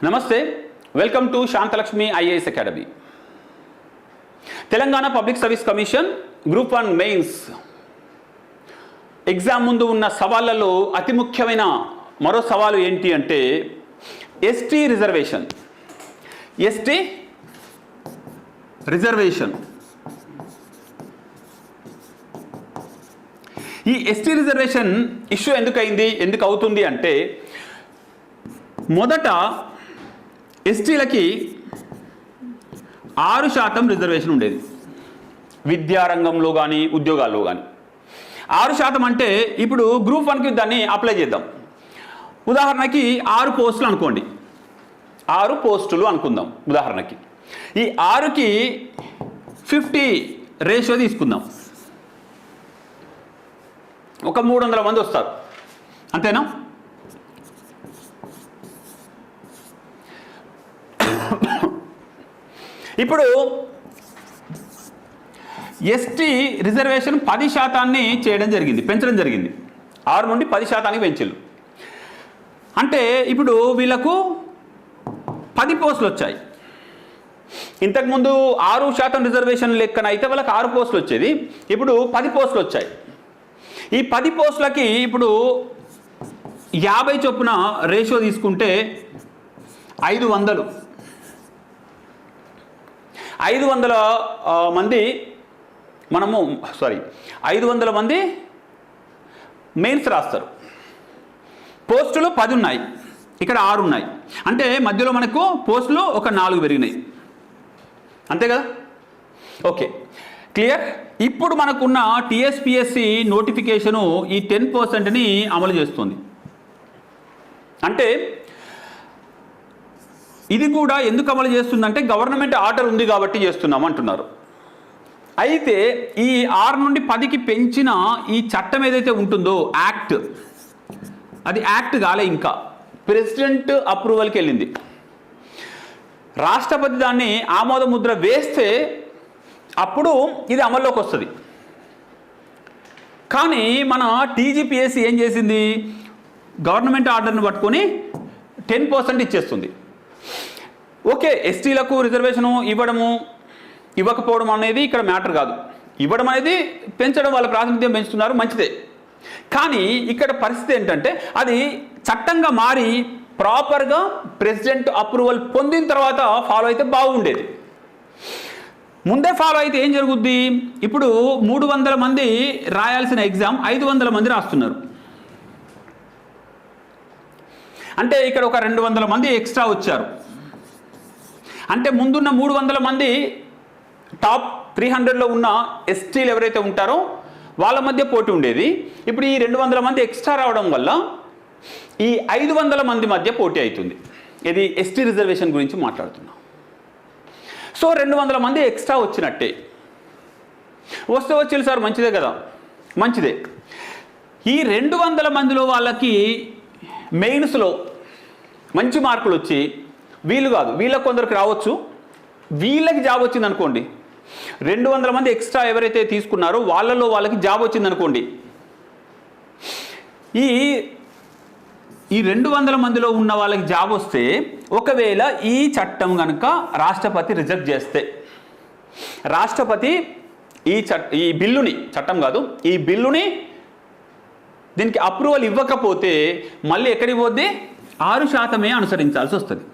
నమస్తే welcome to Shanthalakshmi IAS academy Telangana public service commission group one mains exam ముందు ఉన్న సవాళ్ళలో అతి ముఖ్యమైన మరో సవాలు ఏంటి అంటే ఎస్టీ రిజర్వేషన్ ఎస్టీ రిజర్వేషన్ ఈ ఎస్టీ రిజర్వేషన్ ఇష్యూ ఎందుకు అయింది ఎందుకు అవుతుంది అంటే మొదట ఎస్టీలకి ఆరు శాతం రిజర్వేషన్ ఉండేది. విద్యారంగంలో కానీ ఉద్యోగాల్లో కానీ ఆరు శాతం అంటే ఇప్పుడు గ్రూప్ వన్కి దాన్ని అప్లై చేద్దాం. ఉదాహరణకి ఆరు పోస్టులు అనుకోండి. ఆరు పోస్టులు అనుకుందాం ఉదాహరణకి. ఈ ఆరుకి ఫిఫ్టీ రేషియో తీసుకుందాం. ఒక మూడు వందల మంది వస్తారు. అంతేనా? ఇప్పుడు ఎస్టీ రిజర్వేషన్ పది శాతాన్ని చేయడం జరిగింది పెంచడం జరిగింది. ఆరు నుండి పది శాతానికి పెంచారు అంటే ఇప్పుడు వీళ్ళకు పది పోస్టులు వచ్చాయి. ఇంతకుముందు ఆరు శాతం రిజర్వేషన్ లెక్కన అయితే వాళ్ళకి ఆరు పోస్టులు వచ్చేది ఇప్పుడు పది పోస్టులు వచ్చాయి. ఈ పది పోస్టులకి ఇప్పుడు యాభై చొప్పున రేషియో తీసుకుంటే ఐదు వందలు. ఐదు వందల మంది మనము సారీ ఐదు వందల మంది మెయిన్స్ రాస్తారు. పోస్టులు పది ఉన్నాయి ఇక్కడ ఆరు ఉన్నాయి అంటే మధ్యలో మనకు పోస్టులు ఒక నాలుగు పెరిగినాయి. అంతే కదా? ఓకే. క్లియర్? ఇప్పుడు మనకున్న టీఎస్పిఎస్సి నోటిఫికేషను ఈ టెన్ పర్సెంట్ని అమలు చేస్తుంది. అంటే ఇది కూడా ఎందుకు అమలు చేస్తుందంటే గవర్నమెంట్ ఆర్డర్ ఉంది కాబట్టి చేస్తున్నాం అంటున్నారు. అయితే ఈ ఆరు నుండి పదికి పెంచిన ఈ చట్టం ఏదైతే ఉంటుందో యాక్ట్ అది యాక్ట్ కాలే ఇంకా. ప్రెసిడెంట్ అప్రూవల్కి వెళ్ళింది. రాష్ట్రపతి దాన్ని ఆమోద ముద్ర వేస్తే అప్పుడు ఇది అమల్లోకి వస్తుంది. కానీ మన టీజీపీఎస్సీ ఏం చేసింది? గవర్నమెంట్ ఆర్డర్ని పట్టుకొని టెన్ పర్సెంట్ ఇచ్చేస్తుంది. ఓకే ఎస్టీలకు రిజర్వేషను ఇవ్వడము ఇవ్వకపోవడం అనేది ఇక్కడ మ్యాటర్ కాదు. ఇవ్వడం అనేది పెంచడం వాళ్ళ ప్రాతినిధ్యం పెంచుతున్నారు మంచిదే. కానీ ఇక్కడ పరిస్థితి ఏంటంటే అది చట్టంగా మారి ప్రాపర్గా ప్రెసిడెంట్ అప్రూవల్ పొందిన తర్వాత ఫాలో అయితే బాగుండేది. ముందే ఫాలో అయితే ఏం జరుగుద్ది? ఇప్పుడు మూడు వందల మంది రాయాల్సిన ఎగ్జామ్ ఐదు వందల మంది రాస్తున్నారు. అంటే ఇక్కడ ఒక రెండు వందల మంది ఎక్స్ట్రా వచ్చారు. అంటే ముందున్న మూడు వందల మంది టాప్ త్రీ హండ్రెడ్లో ఉన్న ఎస్టీలు ఎవరైతే ఉంటారో వాళ్ళ మధ్య పోటీ ఉండేది. ఇప్పుడు ఈ రెండు వందల మంది ఎక్స్ట్రా రావడం వల్ల ఈ ఐదు వందల మంది మధ్య పోటీ అవుతుంది. ఇది ఎస్టీ రిజర్వేషన్ గురించి మాట్లాడుతున్నాం. సో రెండు వందల మంది ఎక్స్ట్రా వచ్చినట్టే. వస్తే వచ్చేది సార్ మంచిదే కదా? మంచిదే. ఈ రెండు వందల మందిలో వాళ్ళకి మెయిన్స్లో మంచి మార్కులు వచ్చి వీళ్ళు కాదు వీళ్ళకి కొందరికి రావచ్చు. వీళ్ళకి జాబ్ వచ్చింది అనుకోండి రెండు వందల మంది ఎక్స్ట్రా ఎవరైతే తీసుకున్నారో వాళ్ళలో వాళ్ళకి జాబ్ వచ్చింది అనుకోండి ఈ ఈ రెండు వందల మందిలో ఉన్న వాళ్ళకి జాబ్ వస్తే ఒకవేళ ఈ చట్టం కనుక రాష్ట్రపతి రిజెక్ట్ చేస్తే రాష్ట్రపతి ఈ చట్ ఈ బిల్లుని చట్టం కాదు ఈ బిల్లుని దీనికి అప్రూవల్ ఇవ్వకపోతే మళ్ళీ ఎక్కడికి పోద్ది? ఆరు శాతమే అనుసరించాల్సి వస్తుంది.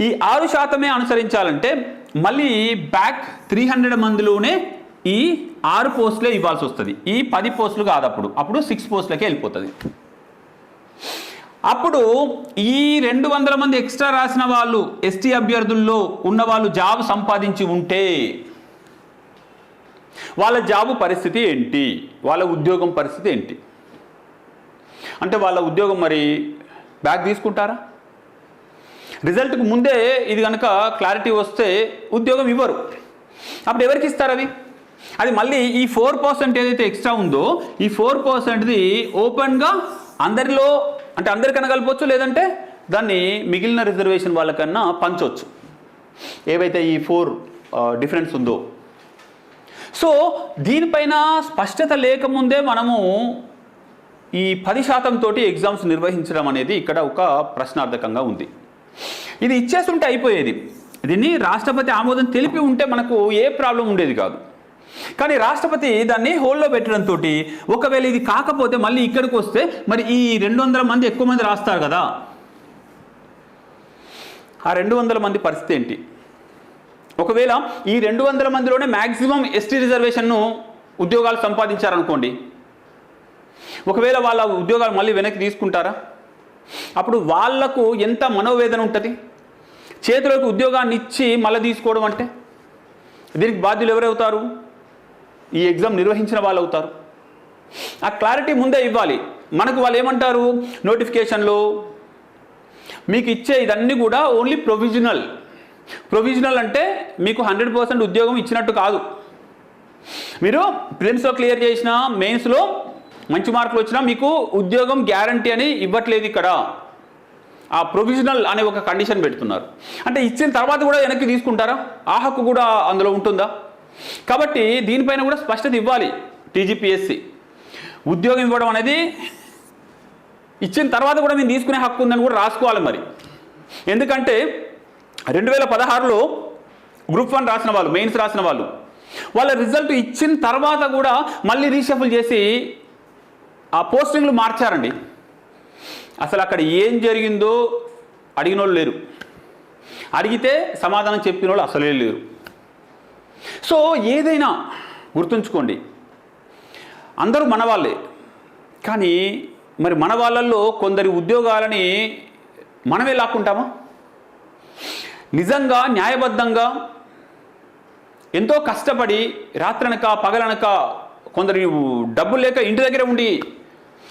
ఈ ఆరు శాతమే అనుసరించాలంటే మళ్ళీ బ్యాక్ త్రీ హండ్రెడ్ మందిలోనే ఈ ఆరు పోస్టులే ఇవ్వాల్సి వస్తుంది. ఈ పది పోస్టులు కాదు అప్పుడు. అప్పుడు సిక్స్ పోస్టులకే వెళ్ళిపోతుంది. అప్పుడు ఈ రెండు వందల మంది ఎక్స్ట్రా రాసిన వాళ్ళు ఎస్టీ అభ్యర్థుల్లో ఉన్న వాళ్ళు జాబ్ సంపాదించి ఉంటే వాళ్ళ జాబు పరిస్థితి ఏంటి? వాళ్ళ ఉద్యోగం పరిస్థితి ఏంటి? అంటే వాళ్ళ ఉద్యోగం మరి బ్యాగ్ తీసుకుంటారా? రిజల్ట్కు ముందే ఇది కనుక క్లారిటీ వస్తే ఉద్యోగం ఇవ్వరు. అప్పుడు ఎవరికి ఇస్తారు అవి? అది మళ్ళీ ఈ ఫోర్ పర్సెంట్ ఏదైతే ఎక్స్ట్రా ఉందో ఈ ఫోర్ పర్సెంట్ది ఓపెన్గా అందరిలో అంటే అందరికన్నా కలపవచ్చు లేదంటే దాన్ని మిగిలిన రిజర్వేషన్ వాళ్ళకన్నా పంచవచ్చు ఏవైతే ఈ ఫోర్ డిఫరెన్స్ ఉందో. సో దీనిపైన స్పష్టత లేకముందే మనము ఈ పది శాతం తోటి ఎగ్జామ్స్ నిర్వహించడం అనేది ఇక్కడ ఒక ప్రశ్నార్థకంగా ఉంది. ఇది ఇచ్చేస్తుంటే అయిపోయేది. దీన్ని రాష్ట్రపతి ఆమోదం తెలిపి ఉంటే మనకు ఏ ప్రాబ్లం ఉండేది కాదు. కానీ రాష్ట్రపతి దాన్ని హోల్లో పెట్టడంతో ఒకవేళ ఇది కాకపోతే మళ్ళీ ఇక్కడికి వస్తే మరి ఈ రెండు వందల మంది ఎక్కువ మంది రాస్తారు కదా. ఆ రెండు వందల మంది పరిస్థితి ఏంటి? ఒకవేళ ఈ రెండు వందల మందిలోనే మ్యాక్సిమం ఎస్టీ రిజర్వేషన్ను ఉద్యోగాలు సంపాదించారనుకోండి. ఒకవేళ వాళ్ళ ఉద్యోగాలు మళ్ళీ వెనక్కి తీసుకుంటారా? అప్పుడు వాళ్ళకు ఎంత మనోవేదన ఉంటుంది? చేతిలోకి ఉద్యోగాన్ని ఇచ్చి మళ్ళీ తీసుకోవడం అంటే? దీనికి బాధ్యులు ఎవరవుతారు? ఈ ఎగ్జామ్ నిర్వహించిన వాళ్ళు అవుతారు ఆ క్లారిటీ ముందే ఇవ్వాలి. మనకు వాళ్ళు ఏమంటారు? నోటిఫికేషన్లో మీకు ఇచ్చే ఇదన్నీ కూడా ఓన్లీ ప్రొవిజనల్. ప్రొవిజనల్ అంటే మీకు హండ్రెడ్ పర్సెంట్ ఉద్యోగం ఇచ్చినట్టు కాదు. మీరు ప్రిలిమ్స్లో క్లియర్ చేసిన మెయిన్స్లో మంచి మార్కులు వచ్చినా మీకు ఉద్యోగం గ్యారంటీ అని ఇవ్వట్లేదు ఇక్కడ. ఆ ప్రొవిజనల్ అనే ఒక కండిషన్ పెడుతున్నారు. అంటే ఇచ్చిన తర్వాత కూడా వెనక్కి తీసుకుంటారా? ఆ హక్కు కూడా అందులో ఉంటుందా? కాబట్టి దీనిపైన కూడా స్పష్టత ఇవ్వాలి టీజీపీఎస్సి. ఉద్యోగం ఇవ్వడం అనేది ఇచ్చిన తర్వాత కూడా మేము తీసుకునే హక్కు ఉందని కూడా రాసుకోవాలి మరి. ఎందుకంటే రెండు వేల పదహారులో గ్రూప్ వన్ రాసిన వాళ్ళు మెయిన్స్ రాసిన వాళ్ళు వాళ్ళ రిజల్ట్ ఇచ్చిన తర్వాత కూడా మళ్ళీ రీషఫుల్ చేసి ఆ పోస్టింగ్లు మార్చారండి. అసలు అక్కడ ఏం జరిగిందో అడిగిన వాళ్ళు లేరు. అడిగితే సమాధానం చెప్పిన వాళ్ళు అసలే లేరు. సో ఏదైనా గుర్తుంచుకోండి. అందరూ మన వాళ్ళే కానీ మరి మన వాళ్ళల్లో కొందరి ఉద్యోగాలని మనమే లాక్కుంటామా? నిజంగా న్యాయబద్ధంగా ఎంతో కష్టపడి రాత్రనక పగలనక కొందరు డబ్బులు లేక ఇంటి దగ్గర ఉండి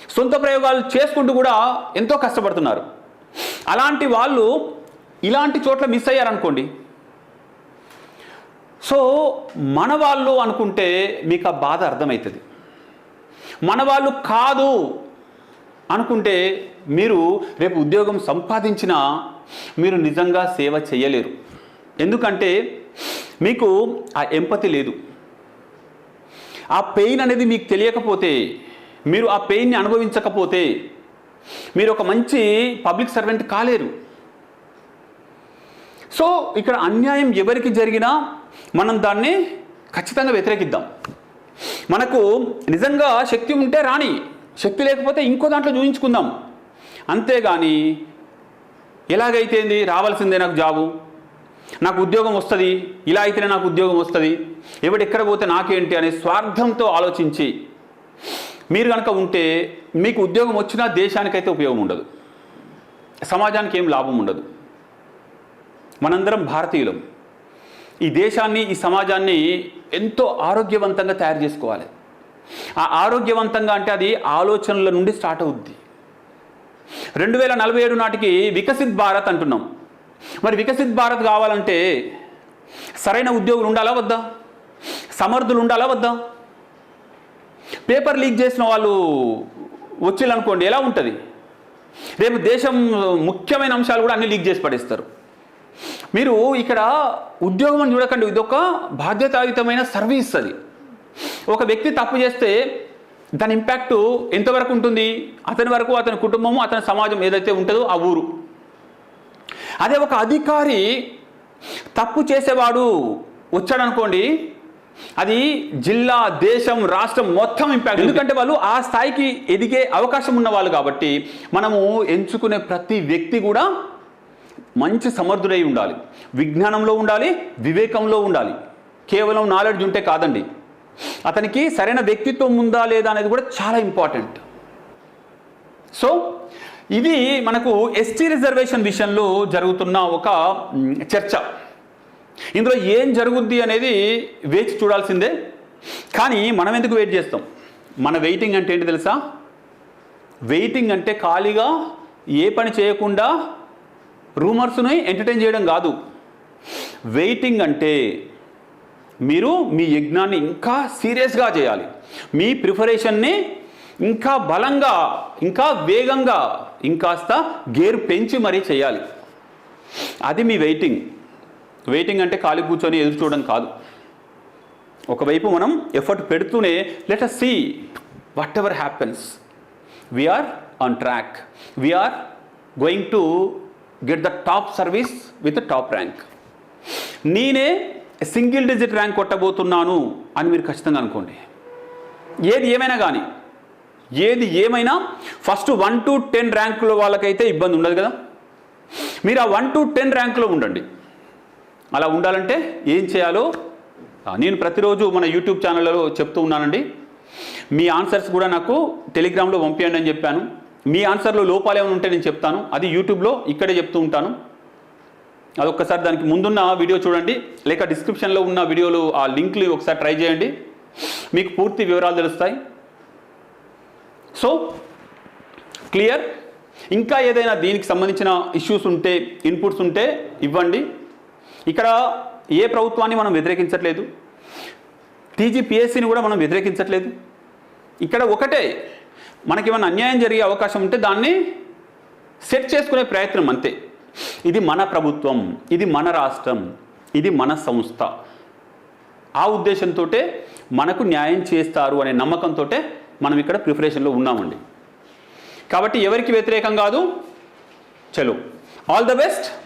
సొంత ప్రయోగాలు చేసుకుంటూ కూడా ఎంతో కష్టపడుతున్నారు. అలాంటి వాళ్ళు ఇలాంటి చోట్ల మిస్ అయ్యారనుకోండి. సో మన వాళ్ళు అనుకుంటే మీకు ఆ బాధ అర్థమవుతుంది. మన వాళ్ళు కాదు అనుకుంటే మీరు రేపు ఉద్యోగం సంపాదించినా మీరు నిజంగా సేవ చేయలేరు. ఎందుకంటే మీకు ఆ ఎంపతి లేదు. ఆ పెయిన్ అనేది మీకు తెలియకపోతే మీరు ఆ పెయిన్ని అనుభవించకపోతే మీరు ఒక మంచి పబ్లిక్ సర్వెంట్ కాలేరు. సో ఇక్కడ అన్యాయం ఎవరికి జరిగినా మనం దాన్ని ఖచ్చితంగా వ్యతిరేకిద్దాం. మనకు నిజంగా శక్తి ఉంటే రాని శక్తి లేకపోతే ఇంకో దాంట్లో చూపించుకుందాం అంతేగాని ఎలాగైతేంది రావాల్సిందే నాకు జాబు నాకు ఉద్యోగం వస్తుంది. ఇలా అయితేనే నాకు ఉద్యోగం వస్తుంది. ఎవడు ఎక్కడ పోతే నాకేంటి అనే స్వార్థంతో ఆలోచించి మీరు కనుక ఉంటే మీకు ఉద్యోగం వచ్చినా దేశానికైతే ఉపయోగం ఉండదు. సమాజానికి ఏం లాభం ఉండదు. మనందరం భారతీయులం. ఈ దేశాన్ని ఈ సమాజాన్ని ఎంతో ఆరోగ్యవంతంగా తయారు చేసుకోవాలి. ఆ ఆరోగ్యవంతంగా అంటే అది ఆలోచనల నుండి స్టార్ట్ అవుద్ది. రెండు వేల నలభై ఏడు నాటికి వికసిత్ భారత్ అంటున్నాం. మరి వికసిత్ భారత్ కావాలంటే సరైన ఉద్యోగులు ఉండాలా వద్దా? సమర్థులు ఉండాలా వద్దా? పేపర్ లీక్ చేసిన వాళ్ళు వచ్చిల్లనుకోండి ఎలా ఉంటుంది? రేపు దేశం ముఖ్యమైన అంశాలు కూడా అన్ని లీక్ చేసి పడేస్తారు. మీరు ఇక్కడ ఉద్యోగం అని చూడకండి ఇది ఒక బాధ్యతాయుతమైన సర్వీస్ అది. ఒక వ్యక్తి తప్పు చేస్తే దాని ఇంపాక్ట్ ఎంతవరకు ఉంటుంది? అతని వరకు అతని కుటుంబము అతని సమాజం ఏదైతే ఉంటుందో ఆ ఊరు. అదే ఒక అధికారి తప్పు చేసేవాడు వచ్చాడనుకోండి అది జిల్లా దేశం రాష్ట్రం మొత్తం ఇంపాక్ట్ ఎందుకంటే వాళ్ళు ఆ స్థాయికి ఎదిగే అవకాశం ఉన్నవాళ్ళు కాబట్టి మనము ఎంచుకునే ప్రతి వ్యక్తి కూడా మంచి సమర్థుడై ఉండాలి. విజ్ఞానంలో ఉండాలి వివేకంలో ఉండాలి. కేవలం నాలెడ్జ్ ఉంటే కాదండి. అతనికి సరైన వ్యక్తిత్వం ఉందా లేదా అనేది కూడా చాలా ఇంపార్టెంట్ సో ఇది మనకు ఎస్టీ రిజర్వేషన్ విషయంలో జరుగుతున్న ఒక చర్చ. ఇందులో ఏం జరుగుద్ది అనేది వేచి చూడాల్సిందే. కానీ మనం ఎందుకు వెయిట్ చేస్తాం? మన వెయిటింగ్ అంటే ఏంటి తెలుసా? వెయిటింగ్ అంటే ఖాళీగా ఏ పని చేయకుండా రూమర్స్ని ఎంటర్టైన్ చేయడం కాదు. వెయిటింగ్ అంటే మీరు మీ యజ్ఞాన్ని ఇంకా సీరియస్గా చేయాలి. మీ ప్రిపరేషన్ని ఇంకా బలంగా ఇంకా వేగంగా ఇంకాస్త గేర్ పెంచి మరీ చేయాలి. అది మీ వెయిటింగ్ వెయిటింగ్ అంటే ఖాళీ కూర్చొని ఎదురు చూడడం కాదు. ఒకవైపు మనం ఎఫర్ట్ పెడుతూనే let us see whatever happens we're on track we're going to get the top service with top rank నేనే సింగిల్ డిజిట్ ర్యాంక్ కొట్టబోతున్నాను అని మీరు ఖచ్చితంగా అనుకోండి. ఏది ఏమైనా కానీ ఏది ఏమైనా ఫస్ట్ వన్ టు టెన్ ర్యాంకుల వాళ్ళకైతే ఇబ్బంది ఉండదు కదా. మీరు ఆ వన్ టు టెన్ ర్యాంకులో ఉండండి. అలా ఉండాలంటే ఏం చేయాలో నేను ప్రతిరోజు మన యూట్యూబ్ ఛానళ్ళలో చెప్తూ ఉన్నానండి. మీ ఆన్సర్స్ కూడా నాకు టెలిగ్రామ్లో పంపించండి అని చెప్పాను. మీ ఆన్సర్లో లోపాలు ఏమైనా ఉంటే నేను చెప్తాను. అది యూట్యూబ్లో ఇక్కడే చెప్తూ ఉంటాను. అదొక్కసారి దానికి ముందున్న వీడియో చూడండి. లేక డిస్క్రిప్షన్లో ఉన్న వీడియోలు ఆ లింక్లు ఒకసారి ట్రై చేయండి. మీకు పూర్తి వివరాలు తెలుస్తాయి. So clear. ఇంకా ఏదైనా దీనికి సంబంధించిన ఇష్యూస్ ఉంటే ఇన్పుట్స్ ఉంటే ఇవ్వండి. ఇక్కడ ఏ ప్రభుత్వాన్ని మనం వ్యతిరేకించట్లేదు? టీజీపీఎస్సీని కూడా మనం వ్యతిరేకించట్లేదు. ఇక్కడ ఒకటే మనకి ఏమైనా అన్యాయం జరిగే అవకాశం ఉంటే దాన్ని సెట్ చేసుకునే ప్రయత్నం అంతే. ఇది మన ప్రభుత్వం ఇది మన రాష్ట్రం ఇది మన సంస్థ. ఆ ఉద్దేశంతో మనకు న్యాయం చేస్తారు అనే నమ్మకంతో మనం ఇక్కడ ప్రిపరేషన్లో ఉన్నామండి. కాబట్టి ఎవరికి వ్యతిరేకం కాదు? చలో. All the best.